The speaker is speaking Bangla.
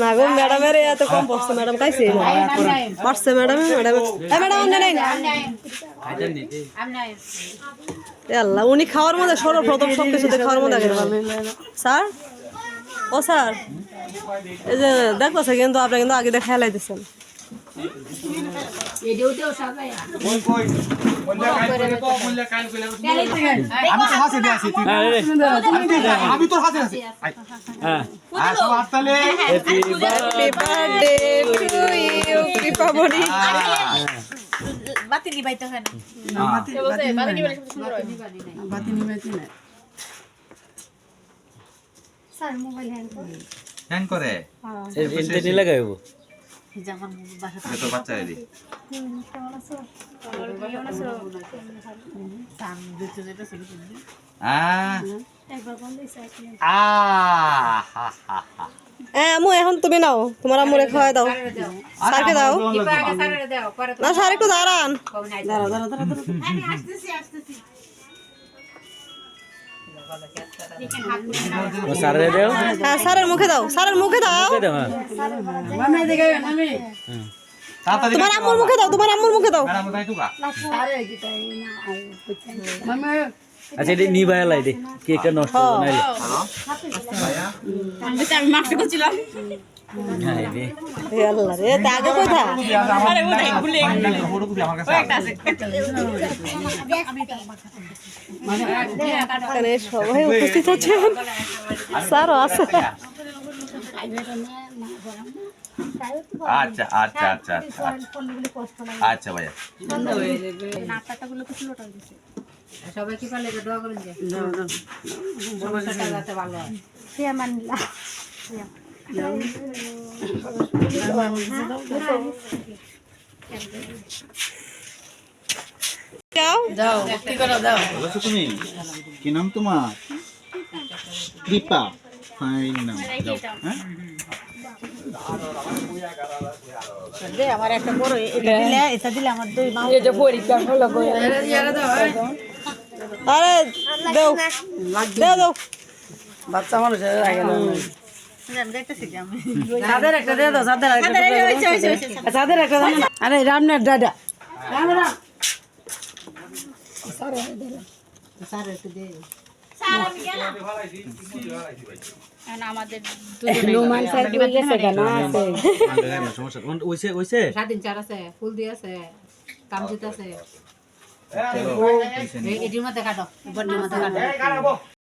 না গো ম্যাডামের এত কম পড়ছে ম্যাডাম পারছে ম্যাডাম ম্যাডাম। এ, ম্যাডাম নেই আল্লাহ, উনি খাওয়ার মধ্যে সর্বপ্রথম সব কিছুতে খাওয়ার মধ্যে আগে স্যার? ও, স্যার। এই যে, দেখতেছে কিন্তু, আপনি কিন্তু আগে দেখে হেলাই দিচ্ছেন আমি তোর হাসি আছি আর সব হাততালি হ্যাপি বার্থডে টু ইউ কৃপা বড়ি বাতি নিবাইতে হ্যাং করে এনতে নি লাগাইব বাসা বাচ্চা হ্যাঁ আমু এখন তুমি নাও তোমার আম্মুরে খাওয়াই দাও স্যারকে দাও না স্যার একটু দাঁড়ান সারে দেও হ্যাঁ স্যারের মুখে দাও স্যারের মুখে দাও। তোমার আম্মুর মুখে দাও তোমার আম্মুর মুখে দাও। আচ্ছা এটা নিবাই লাই দে কেকটা নষ্ট হবে নাইলে। আমি মাংস করছিলাম। আছে সবাই উপস্থিত আছেন আছে আচ্ছা আচ্ছা আচ্ছা আচ্ছা আচ্ছা সবাই কি পারলে দোয়া যে ভালো হয় বলেছ তুমি কি নাম তোমার কৃপা ফাইন নাম আমার একটা বড় এটা দিলে এটা দিলে আমার দুই মা আরে দাও। দাও দাও। বাচ্চা মানুষের আগে আরে রামনাথ দাদা ফুল দিয়ে আছে কামজিত আছে এটির মধ্যে কাটো বড্ডির মধ্যে কাটো